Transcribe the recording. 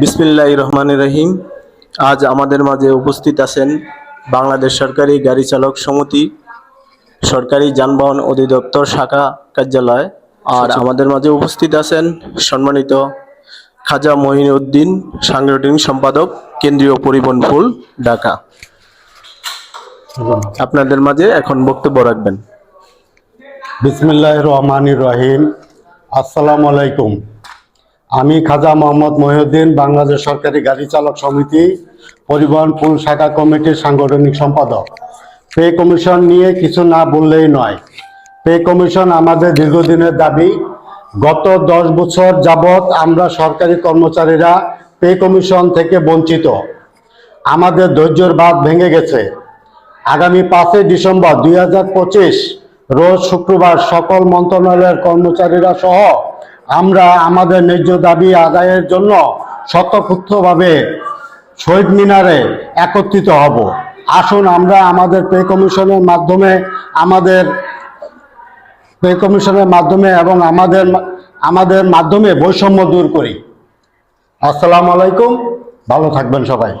বিসমিল্লাহ রহমান রহিম। আজ আমাদের মাঝে উপস্থিত আছেন বাংলাদেশ সরকারি গাড়ি চালক সমিতি, সরকারি যানবাহন অধিদপ্তর, শাখা কার্যালয়। আর আমাদের মাঝে উপস্থিত আছেন সম্মানিত খাজা মহিনুদ্দিন, সাংগঠনিক সম্পাদক, কেন্দ্রীয় পরিবহন ফুল, ঢাকা। আপনাদের মাঝে এখন বক্তব্য রাখবেন। বিসমিল্লাহ রহমান রহিম। আসসালামু আলাইকুম। আমি খাজা মোহাম্মদ মহিউদ্দিন, বাংলাদেশ সরকারি গাড়ি চালক সমিতি, পরিবহন পুল শাখা কমিটির সাংগঠনিক সম্পাদক। পে কমিশন নিয়ে কিছু না বললেই নয়। পে কমিশন আমাদের দীর্ঘদিনের দাবি, গত দশ বছর যাবৎ আমরা সরকারি কর্মচারীরা পে কমিশন থেকে বঞ্চিত। আমাদের ধৈর্যের বাঁধ ভেঙে গেছে। আগামী পাঁচই ডিসেম্বর দুই হাজার পঁচিশ, রোজ শুক্রবার সকল মন্ত্রণালয়ের কর্মচারীরা সহ আমরা আমাদের ন্যায্য দাবি আদায়ের জন্য স্বতঃপুত্রভাবে শহীদ মিনারে একত্রিত হব। আসুন আমরা আমাদের পে কমিশনের মাধ্যমে আমাদের পে কমিশনের মাধ্যমে এবং আমাদের আমাদের মাধ্যমে বৈষম্য দূর করি। আসসালামু আলাইকুম। ভালো থাকবেন সবাই।